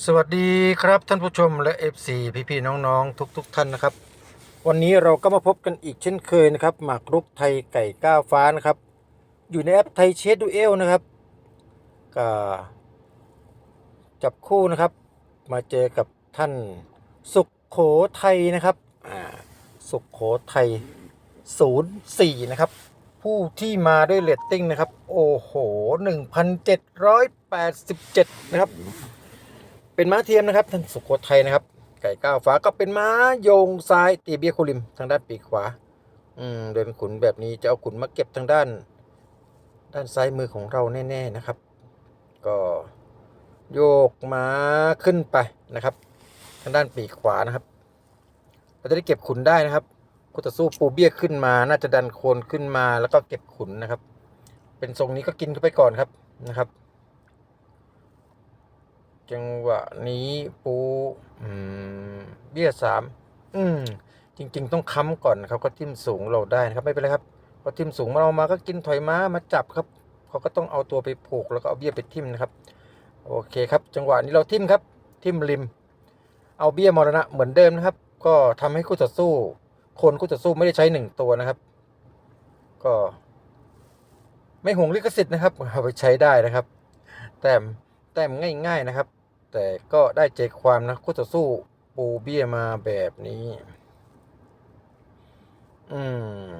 สวัสดีครับท่านผู้ชมและ FC พี่ๆน้องๆ ทุกๆทท่านนะครับ วันนี้เราก็มาพบกันอีกเช่นเคยนะครับหมากรุกไทยไก่ก้าวฟ้านะครับ อยู่ในแอปไทยเชดดูเอลนะครับก็จับคู่นะครับ มาเจอกับท่านสุขโขไทยนะครับสุขโขไทย 04 นะครับ ผู้ที่มาด้วยเรตติ้งนะครับ โอ้โห 1,787 นะครับ เป็นม้าเทียมนะครับท่านสุโขทัยนะครับ ไก่ก้าวฟ้าก็เป็นม้าโยงซ้ายตีเบียโคลิมทางด้านปีกขวา อืมเดินขุนแบบนี้จะเอาขุนมาเก็บทางด้าน ด้านซ้ายมือของเราแน่ๆนะครับ ก็โยกม้าขึ้นไปนะครับ ทางด้านปีกขวานะครับ เราจะได้เก็บขุนได้นะครับก็จะสู้ปูเบี้ยขึ้นมา น่าจะดันโคนขึ้นมาแล้วก็เก็บขุนนะครับ เป็นทรงนี้ก็กินเข้าไปก่อนครับนะครับ จังหวะนี้ปูเบี้ยสามอืมจริง ๆ ต้องค้ำก่อนนะครับ ก็ทิ่มสูงเราได้นะครับไม่เป็นไรครับพอทิ่มสูงมาเรามาก็กินถอยม้ามาจับครับเขาก็ต้องเอาตัวไปผูกแล้วก็เอาเบี้ยไปทิ่มนะครับ โอเคครับ จังหวะนี้เราทิ่มครับ ทิ่มริม เอาเบี้ยมรณะเหมือนเดิมนะครับ ก็ทำให้คู่ต่อสู้ คนคู่ต่อสู้ไม่ได้ใช้หนึ่งตัวนะครับ ก็ ไม่ห่วงลิขสิทธิ์นะครับเอาไปใช้ได้นะครับ แต้มแต้มง่าย ๆนะครับ แต่ก็ได้ใจความนะคู่ต่อสู้ปูเบี้ยมาแบบนี้ อืม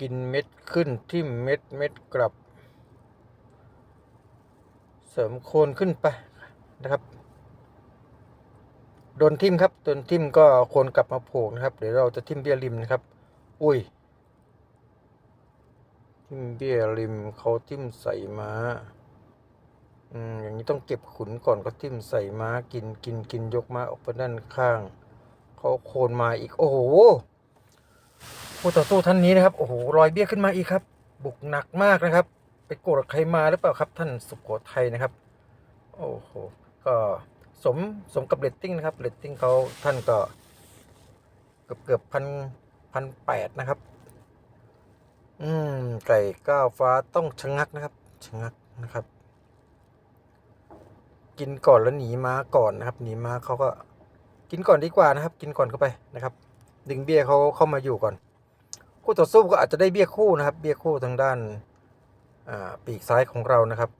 กินเม็ดขึ้นทิ่มเม็ดเม็ดกลับ เสริมโคนขึ้นไปนะครับโดนทิ่มครับโดนทิ่มก็โคนกลับมาโผล่นะครับ เดี๋ยวเราจะทิ่มเบี้ยริมนะครับ อุ้ย ทิ่มเบี้ยริมเขาทิ่มใส่ม้า อืมอย่างนี้ต้องเก็บขุนก่อนก็ทิ่มใส่ม้ากินกินกินยกม้าออกไปด้านข้าง เขาโคนมาอีก โอ้โหผู้ต่อสู้ท่านนี้นะครับ โอ้โหรอยเบี้ยขึ้นมาอีกครับ บุกหนักมากนะครับ ไปโกรธใครมาหรือเปล่าครับ ท่านสุโขทัยนะครับ โอ้โหก็สมสมกับเรตติ้งนะครับเรตติ้งเขาท่านก็ เกือบเกือบพันพันแปดนะครับ อืมไก่ก้าวฟ้าต้องชะงักนะครับชะงักนะครับ กินก่อนแล้วหนีม้าก่อนนะครับ หนีม้าเขาก็กินก่อนดีกว่านะครับ กินก่อนเข้าไปนะครับ ดึงเบี้ยเขาเข้ามาอยู่ก่อน คู่ต่อสู้ก็อาจจะได้เบี้ยคู่นะครับ เบี้ยคู่ทางด้านปีกซ้ายของเรานะครับ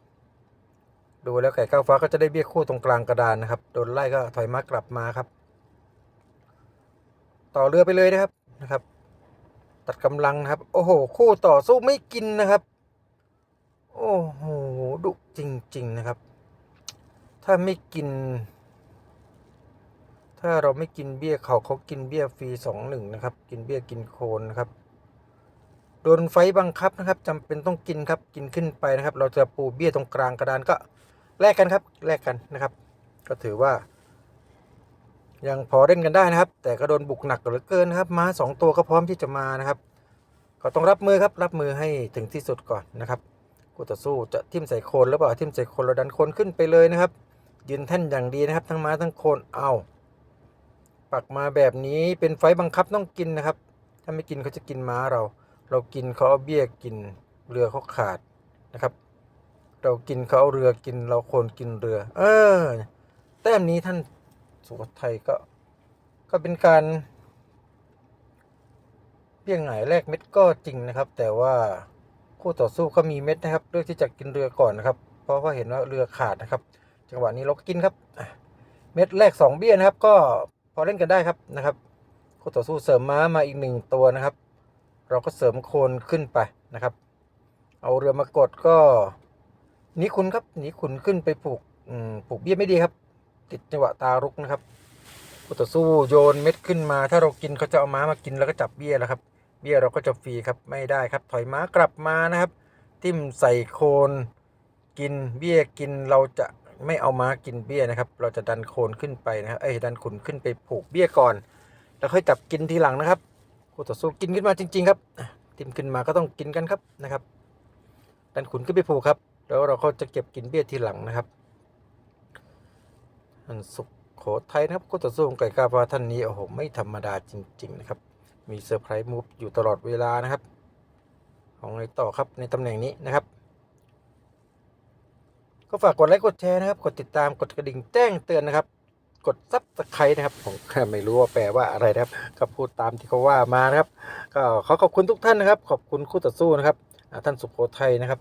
ดูแล้วไก่ก้าวฟ้าก็จะได้เบี้ยคู่ตรงกลางกระดานนะครับโดนไล่ก็ถอยมากลับมาครับ ต่อเรือไปเลยนะครับนะครับ ตัดกำลังนะครับ โอ้โห คู่ต่อสู้ไม่กินนะครับ โอ้โหดุจริง ๆ นะครับ ถ้าไม่กิน ถ้าเราไม่กินเบี้ยเขาเขากินเบี้ยฟรีสองหนึ่งนะครับ กินเบี้ยกินโคนนะครับ โดนไฟบังคับนะครับจำเป็นต้องกินครับ กินขึ้นไปนะครับ เราจะปูเบี้ยตรงกลางกระดานก็แลกกันครับแลกกันนะครับ ก็ถือว่า ยังพอเล่นกันได้นะครับ แต่ก็โดนบุกหนักเหลือเกินนะครับ ม้าสองตัวก็พร้อมที่จะมานะครับ ก็ต้องรับมือครับ รับมือให้ถึงที่สุดก่อนนะครับกูต่อสู้จะทิ่มใส่โคนหรือเปล่าทิ่มใส่โคนเราดันโคนขึ้นไปเลยนะครับ ยืนแท่นอย่างดีนะครับ ทั้งม้าทั้งโคนเอาปักมาแบบนี้เป็นไฟบังคับต้องกินนะครับ ถ้าไม่กินเขาจะกินม้าเรา เรากินเขาเอาเบี้ยกินเรือเขาขาดนะครับ เรากินเขาเอาเรือกินเราโคนกินเรือ เออ แต้มนี้ท่านสุโขทัยก็ ก็เป็นการเบี้ยงหงายแรกเม็ดก็จริงนะครับ แต่ว่าคู่ต่อสู้ก็มีเม็ดนะครับเลือกที่จะกินเรือก่อนนะครับ เพราะว่าเห็นว่าเรือขาดนะครับ จังหวะนี้เราก็กินครับเม็ดแรกสองเบี้ยนะครับ ก็พอเล่นกันได้ครับนะครับคู่ต่อสู้เสริมม้ามาอีกหนึ่งตัวนะครับ เราก็เสริมโคนขึ้นไปนะครับ เอาเรือมากดก็หนีขุนครับหนีขุนขึ้นไปผูกผูกเบี้ยไม่ดีครับ ติดจังหวะตารุกนะครับคู่ต่อสู้โยนเม็ดขึ้นมา ถ้าเรากินเขาจะเอาม้ามากินแล้วก็จับเบี้ยแล้วครับ เบี้ยเราก็จะฟรีครับไม่ได้ครับ ถอยม้ากลับมานะครับ ทิ่มใส่โคนกินเบี้ยกินเราจะ ไม่เอาม้ากินเบี้ยนะครับ เราจะดันโคนขึ้นไปนะครับเอ้ยดันขุนขึ้นไปผูกเบี้ยก่อน แล้วค่อยจับกินทีหลังนะครับคู่ต่อสู้กินขึ้นมาจริง ๆ ครับอะทิ่มขึ้นมาก็ต้องกินกันครับนะครับ ดันขุนขึ้นไปผูกครับ แล้วเราก็จะเก็บกินเบี้ยทีหลังนะครับท่านสุขโขทัยนะครับคู่ต่อสู้ไก่กาฟ้าท่านนี้โอ้โหไม่ธรรมดาจริง ๆ นะครับ มีเซอร์ไพรส์มูฟอยู่ตลอดเวลานะครับ ของไงต่อครับในตำแหน่งนี้นะครับ ก็ฝากกดไลค์กดแชร์นะครับ กดติดตามกดกระดิ่งแจ้งเตือนนะครับ กดซับสไครต์นะครับ ผมก็ไม่รู้ว่าแปลว่าอะไรนะครับ ก็พูดตามที่เขาว่ามานะครับ ก็ขอขอบคุณทุกท่านนะครับ ขอบคุณคู่ต่อสู้นะครับท่านสุโขทัยนะครับ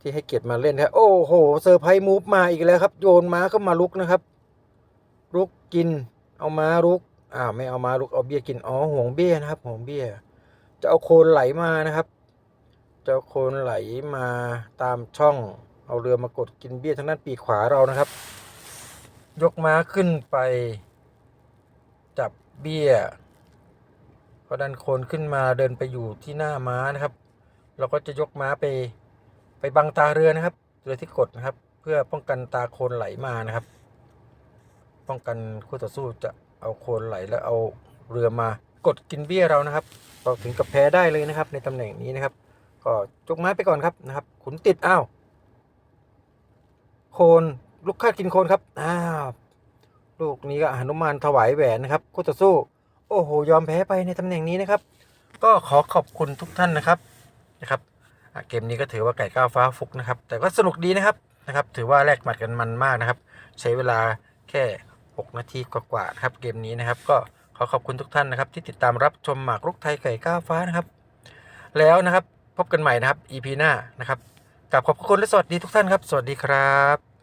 ที่ให้เกียรติมาเล่นครับโอ้โหเซอร์ไพรส์มูฟมาอีกแล้วครับ โยนม้าเข้ามาลุกนะครับลุกกิน เอาม้าลุกอ้าวไม่เอาม้าลุกเอาเบี้ยกินอ๋อห่วงเบี้ยนะครับห่วงเบี้ย จะเอาโคลนไหลมานะครับ จะเอาโคลนไหลมาตามช่อง เอาเรือมากดกินเบี้ยทางด้านปีกขวาเรานะครับ ยกม้าขึ้นไป จับเบี้ยพอดันโคนขึ้นมาเดินไปอยู่ที่หน้าม้านะครับ เราก็จะยกม้าไปไปบังตาเรือนะครับเรือที่กดนะครับ เพื่อป้องกันตาโคลนไหลมานะครับ ป้องกันคู่ต่อสู้จะเอาโคลนไหลแล้วเอาเรือมากดกินเบี้ยเรานะครับเราถึงกับแพ้ได้เลยนะครับ ในตำแหน่งนี้นะครับ ก็ยกม้าไปก่อนครับนะครับ ขุนติดอ้าว โคนลูกคาดกินโคนครับอ้าวลูกนี้ก็หนุมานถวายแหวนนะครับคู่ต่อสู้ โอ้โหยอมแพ้ไปในตำแหน่งนี้นะครับ ก็ขอขอบคุณทุกท่านนะครับนะครับเกมนี้ก็ถือว่าไก่ก้าวฟ้าฟุกนะครับ แต่ก็สนุกดีนะครับนะครับ ถือว่าแลกหมัดกันมันมากนะครับ ใช้เวลาแค่ 6 นาทีกว่าๆครับเกมนี้นะครับ ก็ขอขอบคุณทุกท่านนะครับ ที่ติดตามรับชมหมากรุกไทยไก่ก้าวฟ้านะครับ แล้วนะครับพบกันใหม่นะครับ EP หน้านะครับ กับขอบคุณและสวัสดีทุกท่านครับ สวัสดีครับ